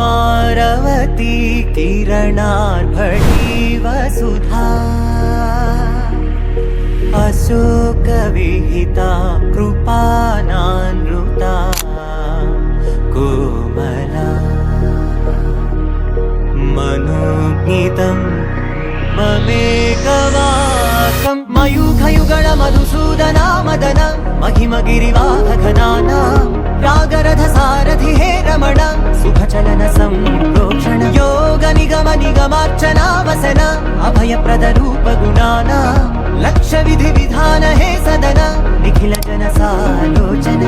द्वारवती किरणार्भटी वसुधा अशोकविहिता कृपानानृता कोमला मनोज्ञितं ममेकवाकं मयूखयुगळ मधुसूदना मदन महिमगिरिवाहघनाना నిగమ నిగమార్చనావసన అభయప్రద రూప గుణాన లక్ష విధి విధాన హే సదన నిఖిల జన సాలోచన